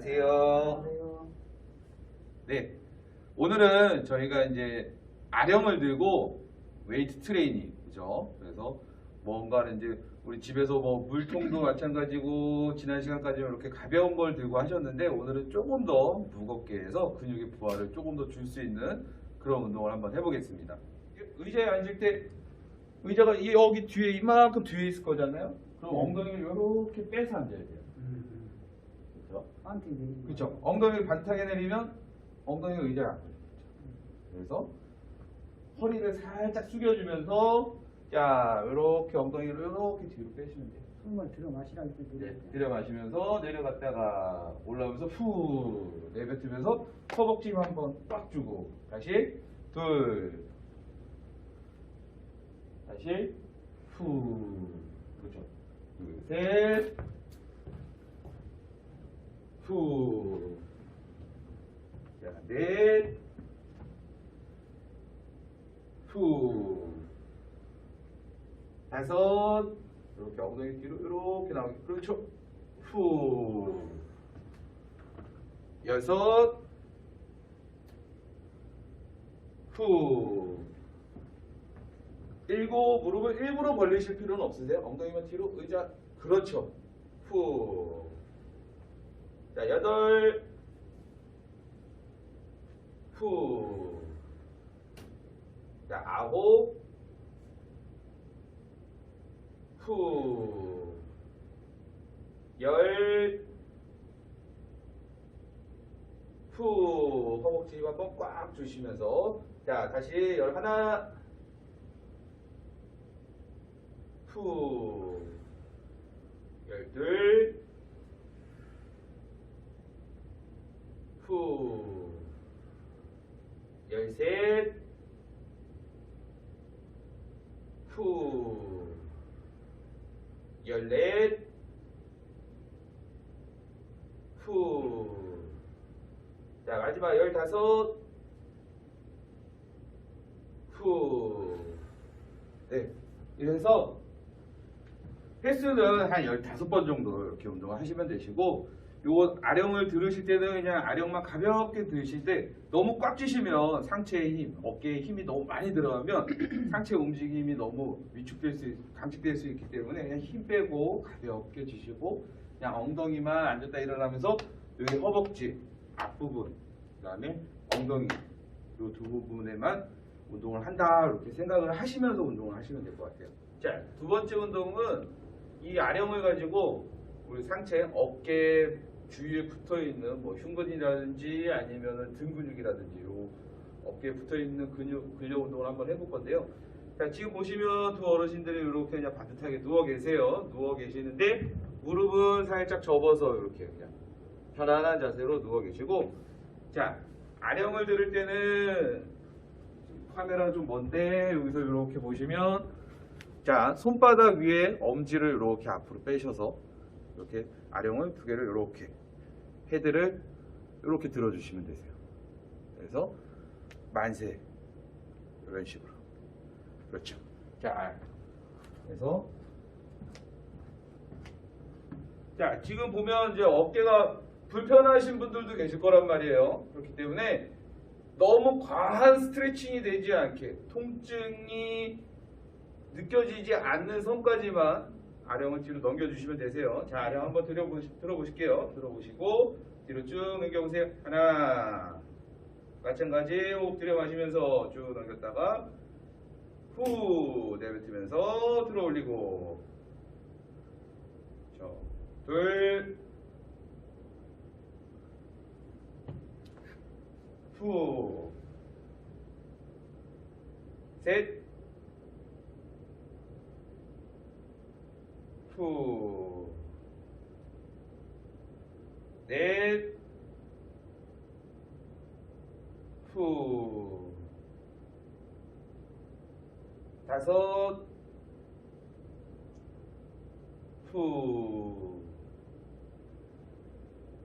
안녕하세요. 네. 오늘은 저희가 이제 아령을 들고 웨이트 트레이닝, 그죠? 그래서 뭔가를 이제 우리 집에서 뭐 물통도 마찬가지고 지난 시간까지 이렇게 가벼운 걸 들고 하셨는데 오늘은 조금 더 무겁게 해서 근육의 부하를 조금 더 줄 수 있는 그런 운동을 한번 해보겠습니다. 의자에 앉을 때 의자가 이 여기 뒤에 이만큼 뒤에 있을 거잖아요. 그럼 엉덩이를 이렇게 빼서 앉아야 돼요. 그렇죠? 엉덩이를 반타게 내리면 엉덩이가 의자에 안 걸리죠. 그래서 허리를 살짝 숙여주면서 자 이렇게 엉덩이를 이렇게 뒤로 빼시면 돼요. 숨을 들어 마시라 이렇게 네, 들여 마시면서 내려갔다가 올라오면서 후 내뱉으면서 허벅지 힘 한번 꽉 주고 다시 둘 다시 후 그렇죠 둘셋 후. 자, 넷. 후. 다섯. 이렇게 엉덩이 뒤로 이렇게 나오게. 그렇죠. 후. 여섯. 후. 일곱. 무릎을 일부러 벌리실 필요는 없으세요. 엉덩이만 뒤로 의자. 그렇죠. 후 자 여덟. 후. 자, 아홉, 후, 열, 후, 허벅지 힘 한번 꽉 주시면서, 자, 다시 열 하나, 후, 열둘, 후, 열셋, 후 열넷 후자 마지막 열 다섯 후 네. 이래서 횟수는 한 15번 정도 이렇게 운동을 하시면 되시고 요 아령을 들으실 때는 그냥 아령만 가볍게 들으실 때 너무 꽉 쥐시면 상체에 힘, 어깨에 힘이 너무 많이 들어가면 상체 움직임이 너무 위축될 수, 감축될 수 있기 때문에 그냥 힘 빼고 가볍게 쥐시고 그냥 엉덩이만 앉았다 일어나면서 여기 허벅지 앞부분 그 다음에 엉덩이 요두 부분에만 운동을 한다 이렇게 생각을 하시면서 운동을 하시면 될 것 같아요. 자, 두 번째 운동은 이 아령을 가지고 우리 상체 어깨 주위에 붙어 있는 뭐 흉근이라든지 아니면은 등 근육이라든지 요 어깨에 붙어 있는 근육 근력 운동을 한번 해볼 건데요. 자, 지금 보시면 두 어르신들이 이렇게 그냥 반듯하게 누워 계세요. 누워 계시는데 무릎은 살짝 접어서 이렇게 그냥 편안한 자세로 누워 계시고 자, 아령을 들을 때는 카메라 좀 먼데 여기서 이렇게 보시면 자 손바닥 위에 엄지를 이렇게 앞으로 빼셔서 이렇게 아령을 두 개를 이렇게 헤드를 이렇게 들어주시면 되세요. 그래서 만세 이런 식으로 그렇죠. 자 그래서 자 지금 보면 이제 어깨가 불편하신 분들도 계실 거란 말이에요. 그렇기 때문에 너무 과한 스트레칭이 되지 않게 통증이 느껴지지 않는 선까지만 아령을 뒤로 넘겨주시면 되세요. 자, 아령 한번 들어보시, 들어보실게요. 들어보시고 뒤로 쭉 넘겨보세요. 하나 마찬가지 호흡 들여 마시면서 쭉 넘겼다가 후 내뱉으면서 들어 올리고 자, 둘 후, 셋, 후, 넷, 후, 다섯, 후,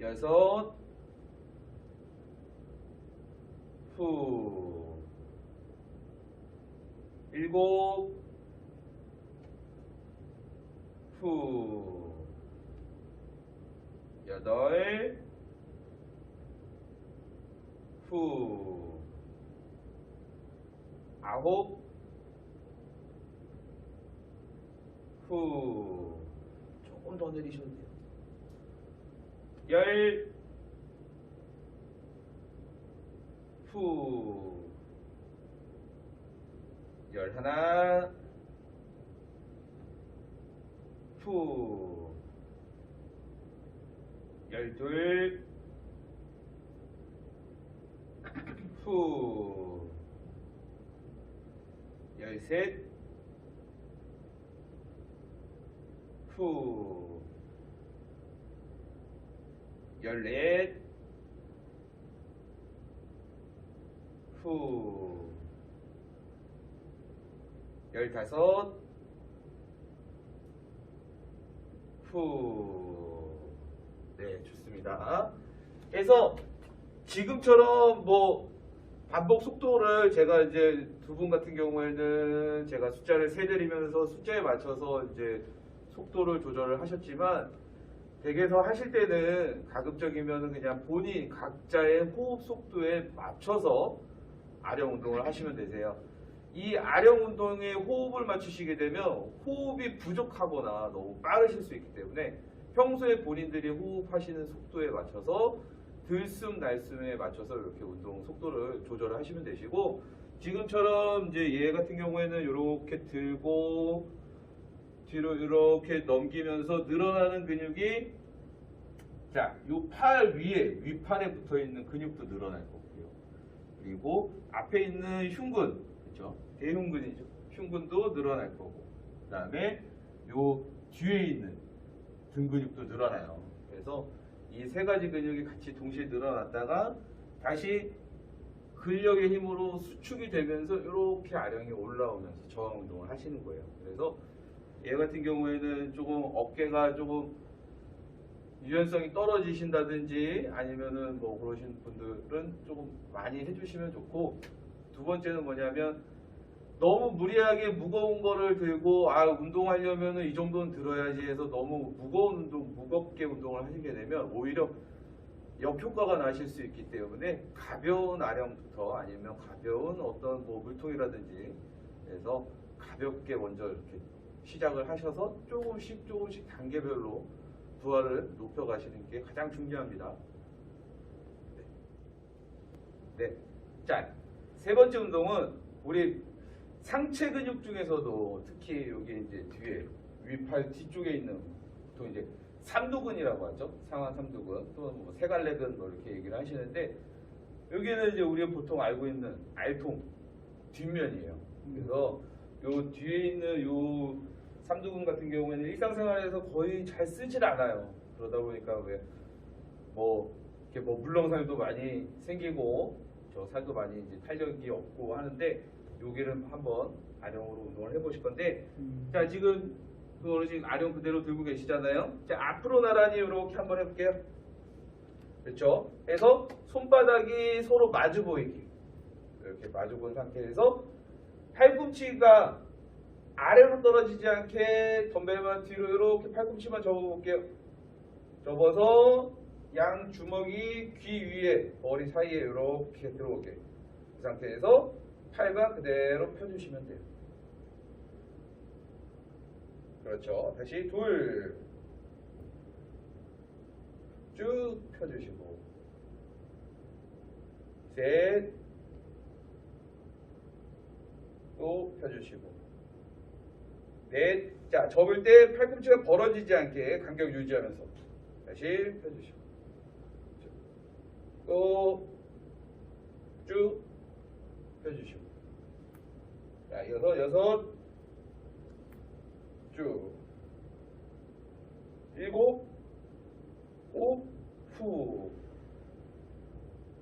여섯, 후 일곱. 후. 여덟. 후, 아홉, 후, 조금 더 내리셔도 돼요. 열, 후, 열 하나, 후, 열둘, 후, 열셋, 후, 열넷, 후, 열다섯, 후. 네, 좋습니다. 그래서 지금처럼 뭐 반복 속도를 제가 이제 두 분 같은 경우에는 제가 숫자를 세 드리면서 숫자에 맞춰서 이제 속도를 조절을 하셨지만 댁에서 하실 때는 가급적이면 그냥 본인 각자의 호흡 속도에 맞춰서 아령 운동을 하시면 되세요. 이 아령 운동에 호흡을 맞추시게 되면 호흡이 부족하거나 너무 빠르실 수 있기 때문에 평소에 본인들이 호흡하시는 속도에 맞춰서 들숨 날숨에 맞춰서 이렇게 운동 속도를 조절을 하시면 되시고 지금처럼 이제 얘 같은 경우에는 이렇게 들고 뒤로 이렇게 넘기면서 늘어나는 근육이 자, 요 팔 위에 윗팔에 붙어 있는 근육도 늘어날 거고요. 그리고 앞에 있는 흉근, 그렇죠? 대흉근이죠. 흉근도 늘어날 거고. 그 다음에 요 뒤에 있는 등 근육도 늘어나요. 그래서 이 세 가지 근육이 같이 동시에 늘어났다가 다시 근력의 힘으로 수축이 되면서 이렇게 아령이 올라오면서 저항 운동을 하시는 거예요. 그래서 얘 같은 경우에는 조금 어깨가 조금 유연성이 떨어지신다든지 아니면은 뭐 그러신 분들은 조금 많이 해주시면 좋고 두 번째는 뭐냐면 너무 무리하게 무거운 거를 들고 아 운동하려면은 이 정도는 들어야지 해서 너무 무거운 운동 무겁게 운동을 하시게 되면 오히려 역효과가 나실 수 있기 때문에 가벼운 아령부터 아니면 가벼운 어떤 뭐 물통이라든지 해서 가볍게 먼저 이렇게 시작을 하셔서 조금씩 조금씩 단계별로 부하를 높여가시는 게 가장 중요합니다. 네. 네. 자, 세 번째 운동은 우리 상체 근육 중에서도 특히 여기 이제 뒤에 위팔 뒤쪽에 있는 보통 이제 삼두근이라고 하죠. 상하 삼두근 또는 뭐 세갈래근 뭐 이렇게 얘기를 하시는데 여기는 이제 우리가 보통 알고 있는 알통 뒷면이에요. 그래서 요 뒤에 있는 요 삼두근 같은 경우에는 일상생활에서 거의 잘 쓰질 않아요. 그러다 보니까 왜뭐 이렇게 뭐 물렁살도 많이 생기고 저 살도 많이 이제 탄력이 없고 하는데 여기를 한번 아령으로 운동을 해보실 건데 자 지금 그 어르신 아령 그대로 들고 계시잖아요. 자 앞으로 나란히 이렇게 한번 해볼게요. 그렇죠? 해서 손바닥이 서로 마주 보이기 이렇게 마주 본 상태에서 팔꿈치가 아래로 떨어지지 않게 덤벨만 뒤로 이렇게 팔꿈치만 접어볼게요. 접어서 양 주먹이 귀 위에 머리 사이에 이렇게 들어오게. 그 상태에서 팔과 그대로 펴주시면 돼요. 그렇죠. 다시 둘. 쭉 펴주시고. 셋. 또 펴주시고. 넷. 자, 접을 때 팔꿈치가 벌어지지 않게 간격 유지하면서 다시 펴주시고. 또쭉 펴주시고. 자, 여섯, 여섯. 쭉. 일곱, 오, 후.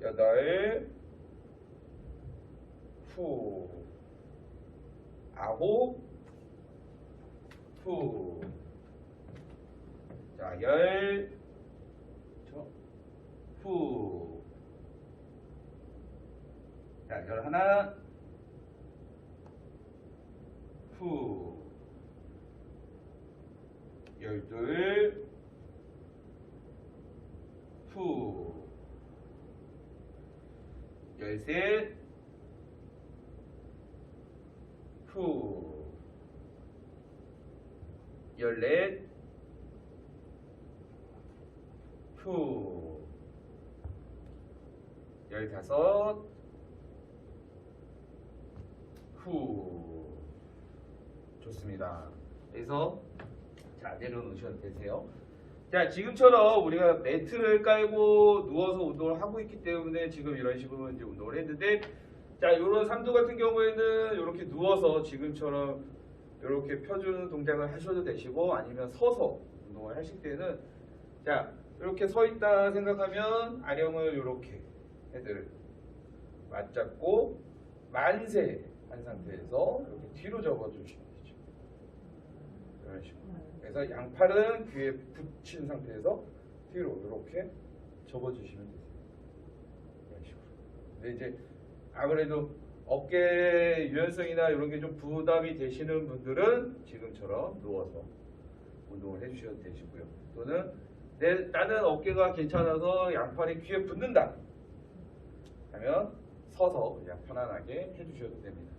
여덟, 후. 아홉, 후. 자, 열, 저, 후. 자, 열 하나, 후. 열 둘, 후. 열 셋, 후, 열넷, 후, 열다섯, 후. 좋습니다. 그래서 자 내려놓으셔도 되세요. 자 지금처럼 우리가 매트를 깔고 누워서 운동을 하고 있기 때문에 지금 이런 식으로 이제 운동을 했는데 자 이런 삼두 같은 경우에는 이렇게 누워서 지금처럼 이렇게 펴주는 동작을 하셔도 되시고 아니면 서서 운동을 하실 때는 자 이렇게 서 있다 생각하면 아령을 이렇게 헤드를 맞잡고 만세 한 상태에서 이렇게 뒤로 접어주시면 되죠. 이런 식으로. 그래서 양팔은 귀에 붙인 상태에서 뒤로 이렇게 접어주시면 되세요. 이런 식으로. 근데 이제 아무래도 어깨 유연성이나 이런 게 좀 부담이 되시는 분들은 지금처럼 누워서 운동을 해주셔도 되시고요. 또는 내, 나는 어깨가 괜찮아서 양팔이 귀에 붙는다 하면 서서 그냥 편안하게 해주셔도 됩니다.